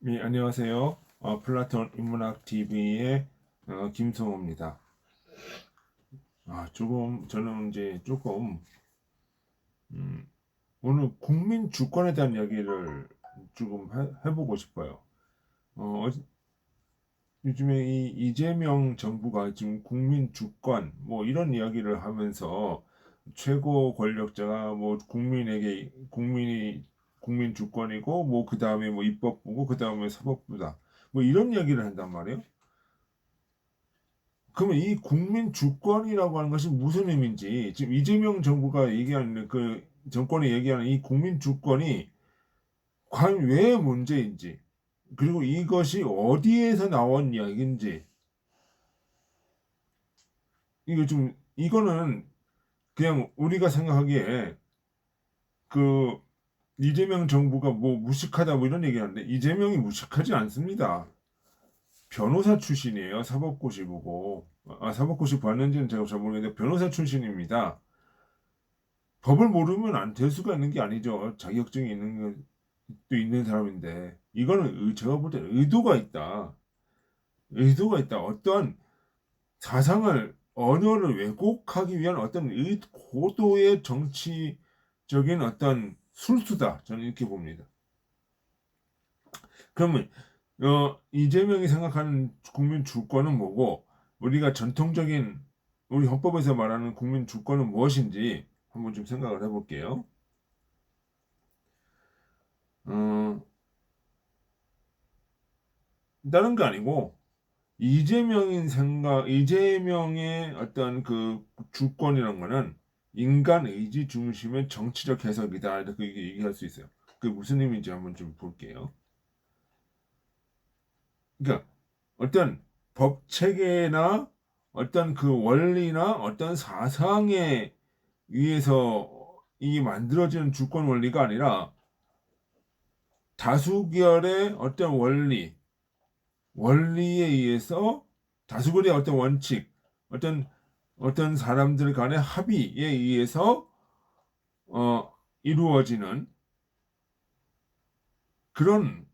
네, 안녕하세요. 어, 플라톤 인문학 TV의 어, 김성호입니다. 아, 조금 저는 이제 조금 음, 오늘 국민 주권에 대한 이야기를 조금 해, 해보고 싶어요. 어, 요즘에 이 이재명 정부가 지금 국민 주권 뭐 이런 이야기를 하면서 최고 권력자가 뭐 국민에게 국민이 국민 주권이고 뭐 그 다음에 뭐 입법부고 그 다음에 사법부다 뭐 이런 이야기를 한단 말이에요. 그러면 이 국민 주권이라고 하는 것이 무슨 의미인지 지금 이재명 정부가 얘기하는 그 정권이 얘기하는 이 국민 주권이 과연 왜 문제인지 그리고 이것이 어디에서 나온 이야기인지 이거 좀 이거는 그냥 우리가 생각하기에 그 이재명 정부가 뭐 무식하다 뭐 이런 얘기하는데 이재명이 무식하지 않습니다. 변호사 출신이에요. 사법고시 보고 아 사법고시 봤는지는 제가 잘 모르겠는데 변호사 출신입니다. 법을 모르면 안 될 수가 있는 게 아니죠. 자격증이 있는 것도 있는 사람인데 이거는 의- 제가 볼 때는 의도가 있다. 의도가 있다. 어떠한 사상을 언어를 왜곡하기 위한 어떤 의, 고도의 정치적인 어떤 술수다. 저는 이렇게 봅니다. 그러면 어, 이재명이 생각하는 국민 주권은 뭐고 우리가 전통적인 우리 헌법에서 말하는 국민 주권은 무엇인지 한번 좀 생각을 해볼게요. 어, 다른 거 아니고 이재명인 생각, 이재명의 어떤 그 주권이란 거는 인간 의지 중심의 정치적 해석이다 이렇게 얘기- 얘기할 수 있어요. 그게 무슨 의미인지 한번 좀 볼게요. 그러니까 어떤 법 체계나 어떤 그 원리나 어떤 사상에 의해서 이 만들어지는 주권 원리가 아니라 다수결의 어떤 원리, 원리에 의해서 다수결의 어떤 원칙, 어떤 어떤 사람들 간의 합의에 의해서 어, 이루어지는 그런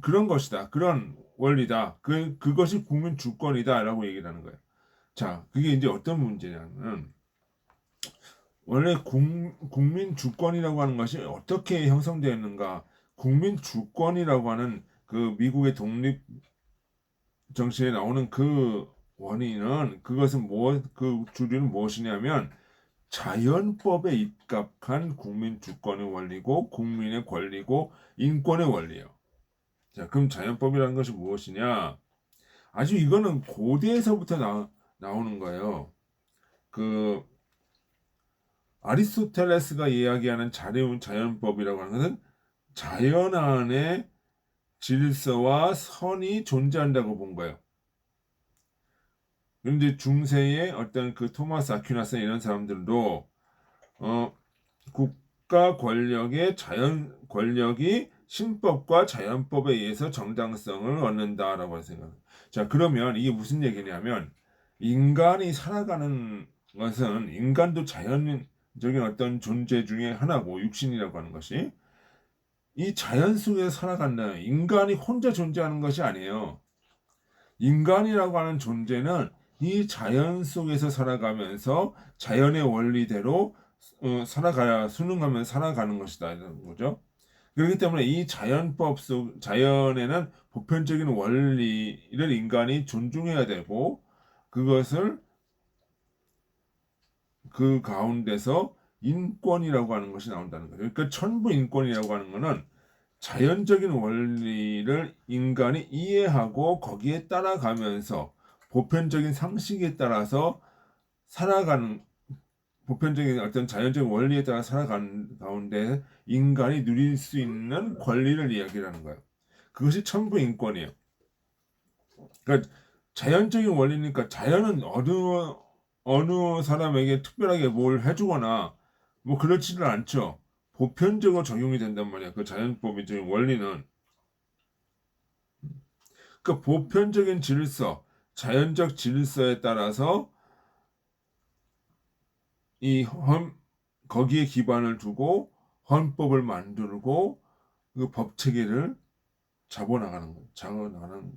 그런 것이다. 그런 원리다. 그 그것이 국민 주권이다라고 얘기를 하는 거예요. 자, 그게 이제 어떤 문제냐면 원래 국, 국민 주권이라고 하는 것이 어떻게 형성되었는가? 국민 주권이라고 하는 그 미국의 독립 정신에 나오는 그 원인은 그것은 뭐그 주류는 무엇이냐면 자연법에 입각한 국민 주권의 원리고 국민의 권리고 인권의 원리예요. 자, 그럼 자연법이라는 것이 무엇이냐? 아주 이거는 고대에서부터 나, 나오는 거예요. 그 아리스토텔레스가 이야기하는 자연 자연법이라고 하는 것은 자연 안에 질서와 선이 존재한다고 본 거예요. 그런데 중세의 어떤 그 토마스 아퀴나스 이런 사람들도 어, 국가 권력의 자연 권력이 신법과 자연법에 의해서 정당성을 얻는다라고 생각합니다. 자, 그러면 이게 무슨 얘기냐면 인간이 살아가는 것은 인간도 자연적인 어떤 존재 중에 하나고 육신이라고 하는 것이 이 자연 속에 살아간다. 인간이 혼자 존재하는 것이 아니에요. 인간이라고 하는 존재는 이 자연 속에서 살아가면서 자연의 원리대로 어, 살아가야 순응하면 살아가는 것이다 이런 거죠. 그렇기 때문에 이 자연법 속 자연에는 보편적인 원리를 인간이 존중해야 되고 그것을 그 가운데서 인권이라고 하는 것이 나온다는 거죠. 그러니까 천부 인권이라고 하는 것은 자연적인 원리를 인간이 이해하고 거기에 따라가면서 보편적인 상식에 따라서 살아가는 보편적인 어떤 자연적인 원리에 따라 살아가는 가운데 인간이 누릴 수 있는 권리를 이야기하는 거예요. 그것이 천부 인권이에요. 그러니까 자연적인 원리니까 자연은 어느 어느 사람에게 특별하게 뭘 해주거나 뭐 그렇지는 않죠. 보편적으로 적용이 된단 말이야. 그 자연법적인 원리는. 그 보편적인 질서, 자연적 질서에 따라서 이 헌, 거기에 기반을 두고 헌법을 만들고 그 법 체계를 잡아나가는 거, 잡아나가는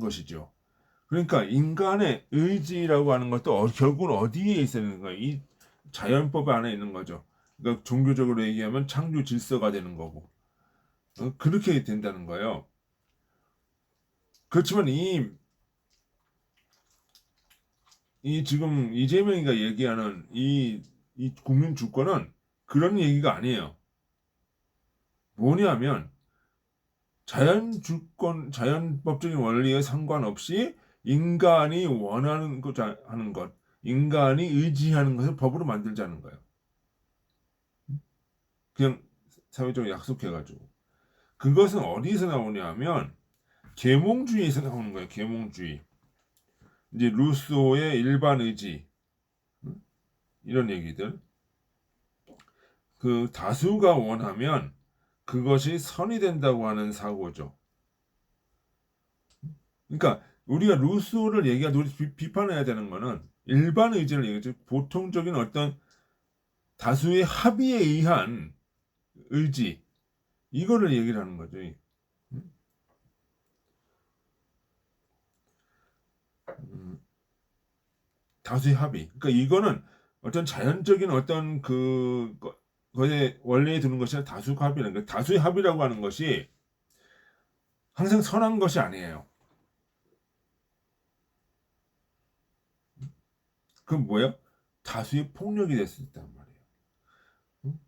것이죠. 그러니까 인간의 의지라고 하는 것도 어, 결국은 어디에 있는 거예요? 이 자연법 안에 있는 거죠. 그러니까 종교적으로 얘기하면 창조 질서가 되는 거고 어, 그렇게 된다는 거예요. 그렇지만 이, 이 지금 이재명이가 얘기하는 이, 이 국민 주권은 그런 얘기가 아니에요. 뭐냐면 자연 주권, 자연법적인 원리에 상관없이 인간이 원하는 것 하는 것, 인간이 의지하는 것을 법으로 만들자는 거예요. 그냥 사회적으로 약속해가지고 그것은 어디서 나오냐면 계몽주의에서 나오는 거예요. 계몽주의. 이제 루소의 일반 의지 이런 얘기들. 그 다수가 원하면 그것이 선이 된다고 하는 사고죠. 그러니까 우리가 루소를 우리 비판해야 되는 거는 일반 의지를 얘기하죠. 보통적인 어떤 다수의 합의에 의한 의지 이거를 얘기를 하는 거죠. 음, 다수의 합의. 그러니까 이거는 어떤 자연적인 어떤 그 거의 원래에 두는 것이 아니라 다수 합의라는 거. 다수의 합의라고 하는 것이 항상 선한 것이 아니에요. 그럼 뭐예요? 다수의 폭력이 될 수 있단 말이에요.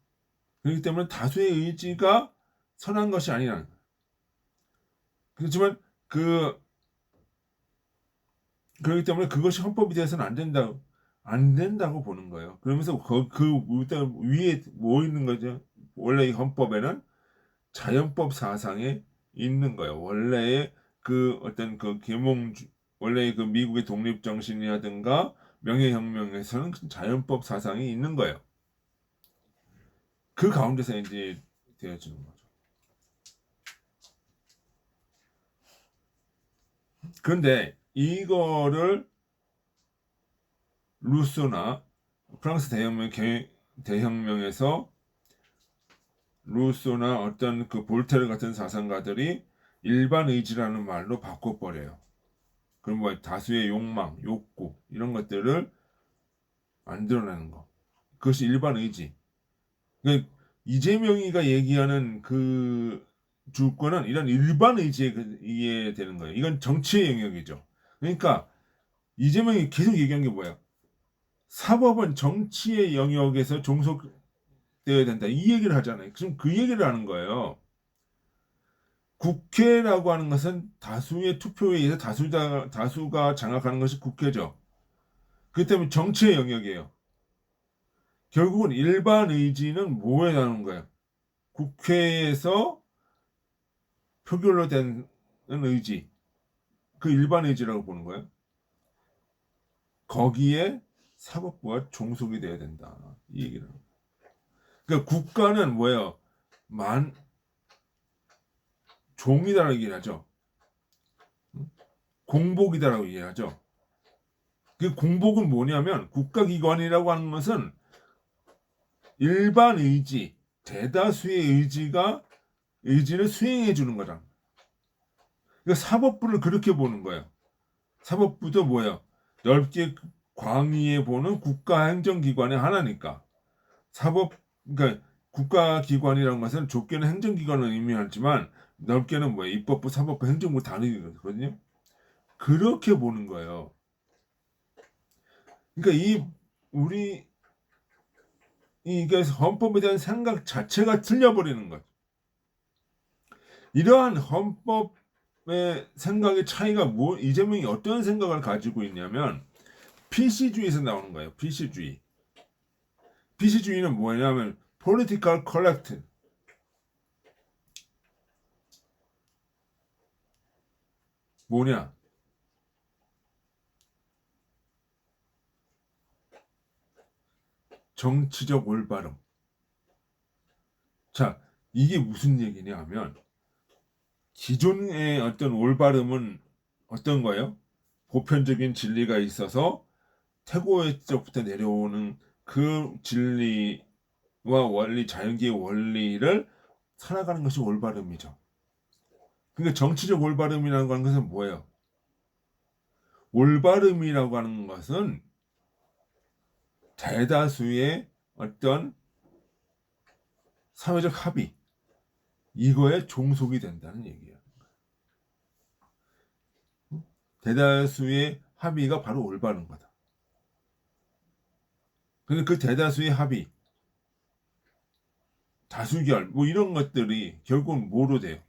그렇기 때문에 다수의 의지가 선한 것이 아니라는 거예요. 그렇지만 그 그렇기 때문에 그것이 헌법이 되어서는 안 된다고 안 된다고 보는 거예요. 그러면서 그, 그 위에 뭐 있는 거죠? 원래 이 헌법에는 자연법 사상에 있는 거예요. 원래의 그 어떤 그 계몽 원래 그 미국의 독립 정신이라든가 명예혁명에서는 자연법 사상이 있는 거예요. 그 가운데서 이제 되어지는 거죠. 그런데 이거를 루소나 프랑스 대혁명 대혁명에서 루소나 어떤 그 볼테르 같은 사상가들이 일반 의지라는 말로 바꿔버려요. 그럼 뭐 다수의 욕망, 욕구 이런 것들을 만들어내는 거. 그것이 일반 의지. 그러니까 이재명이가 얘기하는 그 주권은 이런 일반 의지에 의해 되는 거예요. 이건 정치의 영역이죠. 그러니까 이재명이 계속 얘기한 게 뭐야? 사법은 정치의 영역에서 종속되어야 된다. 이 얘기를 하잖아요. 지금 그 얘기를 하는 거예요. 국회라고 하는 것은 다수의 투표에 의해서 다수가, 다수가 장악하는 것이 국회죠. 그렇기 때문에 정치의 영역이에요. 결국은 일반 의지는 뭐에 나오는 거예요? 국회에서 표결로 된 의지. 그 일반 의지라고 보는 거예요. 거기에 사법부가 종속이 돼야 된다. 이 얘기를. 그러니까 국가는 뭐예요? 만 종이다라고 얘기하죠. 공복이다라고 얘기하죠. 그 공복은 뭐냐면 국가기관이라고 하는 것은 일반 의지, 대다수의 의지가 의지를 수행해 주는 거잖아. 그러니까 사법부를 그렇게 보는 거예요. 사법부도 뭐예요? 넓게 광의에 보는 국가행정기관의 하나니까. 사법, 그러니까 국가기관이라는 것은 좁게는 행정기관을 의미하지만 넓게는 뭐 입법부, 사법부, 행정부 다르거든요. 그렇게 보는 거예요. 그러니까 이 우리 이게 헌법에 대한 생각 자체가 틀려버리는 거죠. 이러한 헌법의 생각의 차이가 뭐 이재명이 어떤 생각을 가지고 있냐면 PC주의에서 나오는 거예요. PC주의. PC주의는 뭐냐면 political correct 뭐냐? 정치적 올바름. 자, 이게 무슨 얘기냐 하면 기존의 어떤 올바름은 어떤 거예요? 보편적인 진리가 있어서 태고에서부터 내려오는 그 진리와 원리, 자연계의 원리를 살아가는 것이 올바름이죠. 그러니까 정치적 올바름이라는 것은 뭐예요? 올바름이라고 하는 것은 대다수의 어떤 사회적 합의 이거에 종속이 된다는 얘기예요. 대다수의 합의가 바로 올바른 거다. 근데 그 대다수의 합의, 다수결, 뭐 이런 것들이 결국은 뭐로 돼요?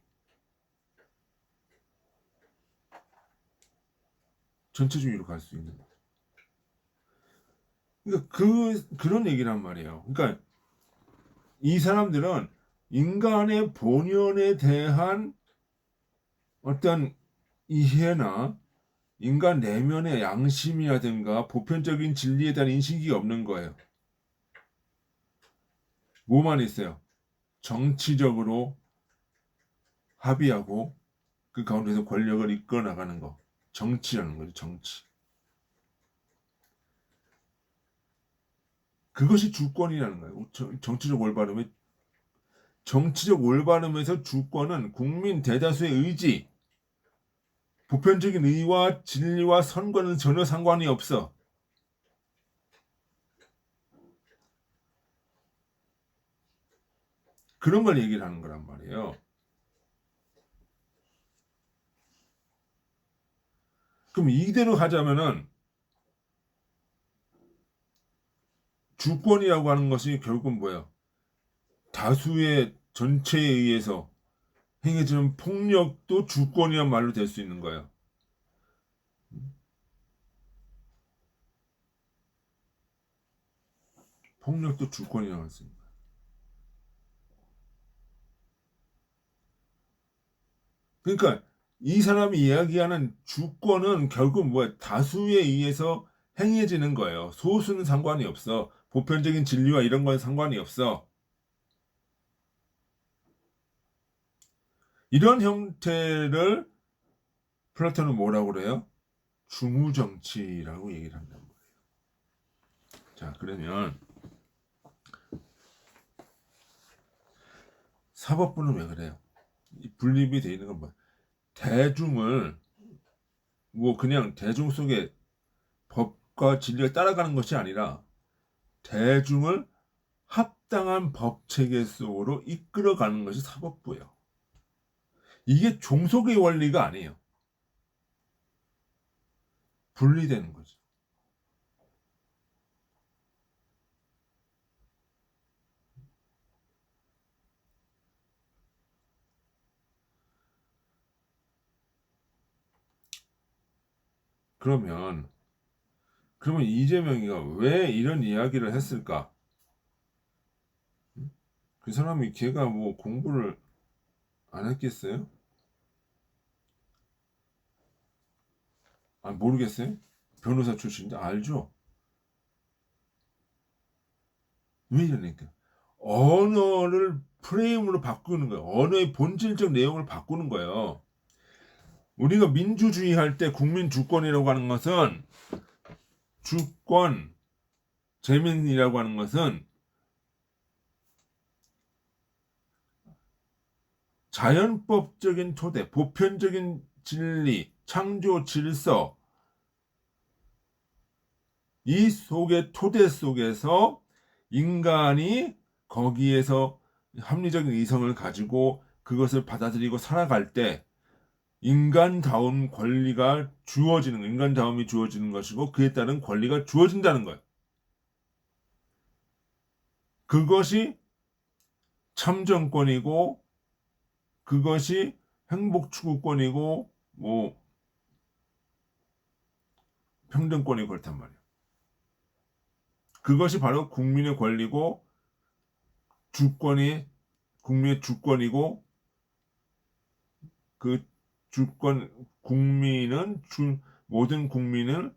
전체주의로 갈 수 있는 거. 그러니까 그 그런 얘기란 말이에요. 그러니까 이 사람들은 인간의 본연에 대한 어떤 이해나 인간 내면의 양심이라든가 보편적인 진리에 대한 인식이 없는 거예요. 뭐만 있어요? 정치적으로 합의하고 그 가운데서 권력을 이끌어 나가는 거. 정치라는 거죠, 정치. 그것이 주권이라는 거예요. 정- 정치적 올바름의 정치적 올바름에서 주권은 국민 대다수의 의지, 보편적인 의와 진리와 선과는 전혀 상관이 없어. 그런 걸 얘기를 하는 거란 말이에요. 그럼 이대로 가자면은 주권이라고 하는 것이 결국은 뭐예요? 다수의 전체에 의해서 행해지는 폭력도 주권이란 말로 될 수 있는 거예요. 폭력도 주권이라고 할 수 있는 거예요. 그러니까 이 사람이 이야기하는 주권은 결국 뭐야? 다수에 의해서 행해지는 거예요. 소수는 상관이 없어. 보편적인 진리와 이런 건 상관이 없어. 이런 형태를 플라톤은 뭐라고 그래요? 중우정치라고 얘기를 한단 말이에요. 자, 그러면 사법부는 왜 그래요? 이 분립이 돼 있는 건 뭐? 대중을 뭐 그냥 대중 속에 법과 진리가 따라가는 것이 아니라 대중을 합당한 법 체계 속으로 이끌어가는 것이 사법부예요. 이게 종속의 원리가 아니에요. 분리되는 거죠. 그러면 그러면 이재명이가 왜 이런 이야기를 했을까? 그 사람이 걔가 뭐 공부를 안 했겠어요? 아, 모르겠어요? 변호사 출신인데 알죠? 왜 이러니까? 언어를 프레임으로 바꾸는 거예요. 언어의 본질적 내용을 바꾸는 거예요. 우리가 민주주의 할 때 국민 주권이라고 하는 것은 주권, 재민이라고 하는 것은 자연법적인 토대, 보편적인 진리, 창조 질서, 이 속의 토대 속에서 인간이 거기에서 합리적인 이성을 가지고 그것을 받아들이고 살아갈 때 인간다운 권리가 주어지는 인간다움이 주어지는 것이고 그에 따른 권리가 주어진다는 거예요. 그것이 참정권이고 그것이 행복 추구권이고 뭐 평등권이 그렇단 말이에요. 그것이 바로 국민의 권리고 주권이 국민의 주권이고 그 주권 국민은 주 모든 국민은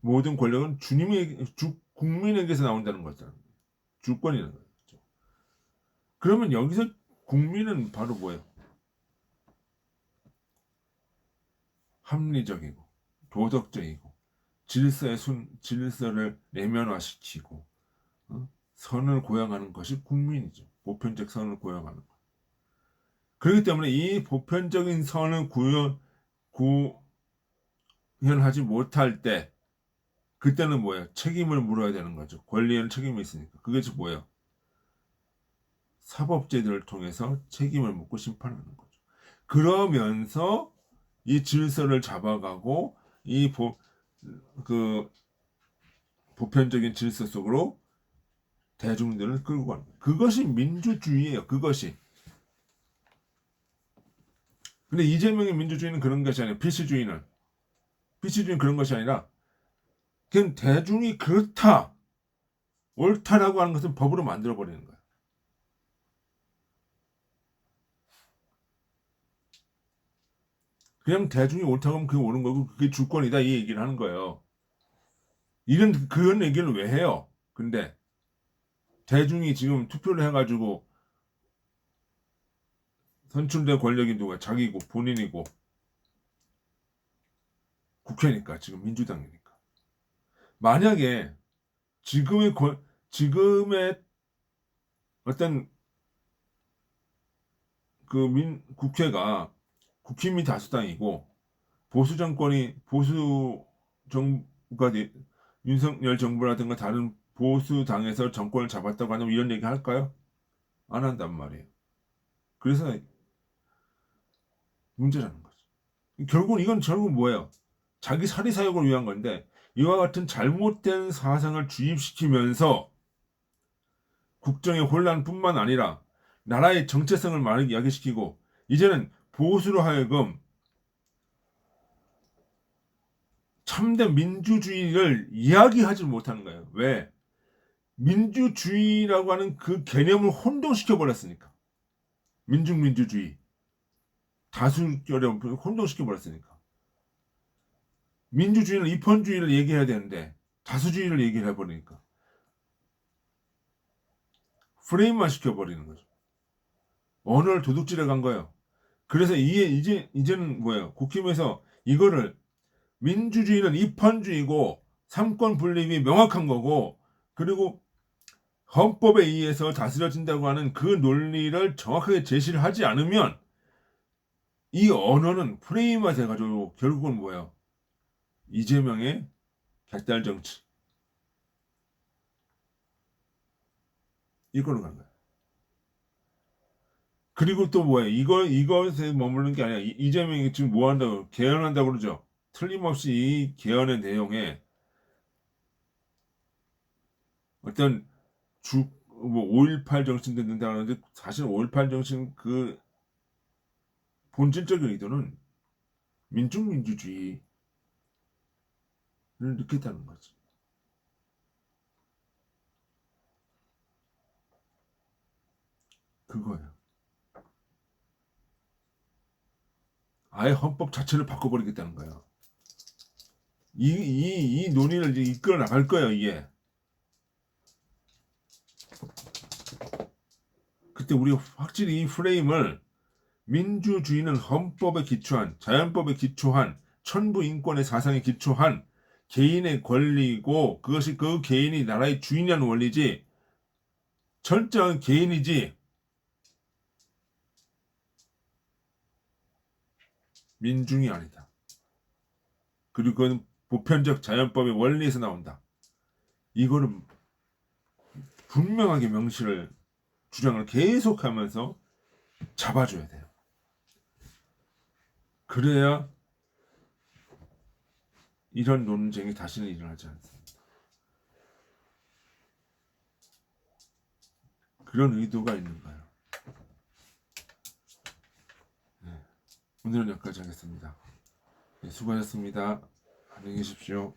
모든 권력은 주님의 주 국민에게서 나온다는 거죠. 주권이라는 거죠. 그러면 여기서 국민은 바로 뭐예요? 합리적이고 도덕적이고 질서의 순 질서를 내면화시키고 어? 선을 고양하는 것이 국민이죠. 보편적 선을 구현하는 거예요. 그렇기 때문에 이 보편적인 선을 구현 구현하지 못할 때 그때는 뭐예요? 책임을 물어야 되는 거죠. 권리에는 책임이 있으니까. 그게 즉 뭐예요? 사법제도를 통해서 책임을 묻고 심판하는 거죠. 그러면서 이 질서를 잡아가고 이 보, 그 보편적인 질서 속으로 대중들을 끌고 가는 거예요. 그것이 민주주의예요. 그것이. 근데 이재명의 민주주의는 그런 것이 아니라 필수주의는 필수주의는 그런 것이 아니라 그냥 대중이 그렇다 옳다라고 하는 것은 법으로 만들어 버리는 거예요. 그냥 대중이 옳다고 하면 그게 옳은 거고 그게 주권이다 이 얘기를 하는 거예요. 이런 그런 얘기를 왜 해요? 근데 대중이 지금 투표를 해가지고 선출된 권력이 누가 자기고 본인이고 국회니까 지금 민주당이니까 만약에 지금의 권- 지금의 어떤 그 민 국회가 국힘이 다수당이고 보수 정권이 보수 정부가 돼- 윤석열 정부라든가 다른 보수 당에서 정권을 잡았다고 하면 이런 얘기 할까요? 안 한단 말이에요. 그래서 문제라는 거죠. 결국 이건 결국 뭐예요? 자기 사리 사욕을 위한 건데 이와 같은 잘못된 사상을 주입시키면서 국정의 혼란뿐만 아니라 나라의 정체성을 많이 이야기시키고 이제는 보수로 하여금 참된 민주주의를 이야기하지 못하는 거예요. 왜? 민주주의라고 하는 그 개념을 혼동시켜 버렸으니까. 민중민주주의. 다수결에 혼동시켜 버렸으니까. 민주주의는 입헌주의를 얘기해야 되는데 다수주의를 얘기를 해버리니까. 프레임만 시켜버리는 거죠. 언어를 도둑질해 간 거예요. 그래서 이게 이제 이제는 뭐예요? 국힘에서 이거를 민주주의는 입헌주의고 삼권 분립이 명확한 거고 그리고 헌법에 의해서 다스려진다고 하는 그 논리를 정확하게 제시를 하지 않으면 이 언어는 프레임화 돼가지고 결국은 뭐예요? 이재명의 객달 정치 이걸로 간 거예요. 그리고 또 뭐예요? 이거 이것에 머무르는 게 아니라 이- 이재명이 지금 뭐 한다고 개헌한다고 그러죠. 틀림없이 이 개헌의 내용에 어떤 주 뭐 5.18 정신 듣는다 하는데 사실 5.18 정신 그 본질적인 의도는 민중민주주의를 느꼈다는 거지. 그거예요. 아예 헌법 자체를 바꿔버리겠다는 거예요. 이, 이, 이 논의를 이제 이끌어 나갈 거예요, 이게. 그때 우리 확실히 이 프레임을 민주주의는 헌법에 기초한, 자연법에 기초한, 천부 인권의 사상에 기초한 개인의 권리고 그것이 그 개인이 나라의 주인이라는 원리지, 철저한 개인이지, 민중이 아니다. 그리고 그건 보편적 자연법의 원리에서 나온다. 이거를 분명하게 명시를 주장을 계속하면서 잡아줘야 돼요. 그래야 이런 논쟁이 다시는 일어나지 않습니다. 그런 의도가 있는 거예요. 네. 오늘은 여기까지 하겠습니다. 네, 수고하셨습니다. 안녕히 계십시오.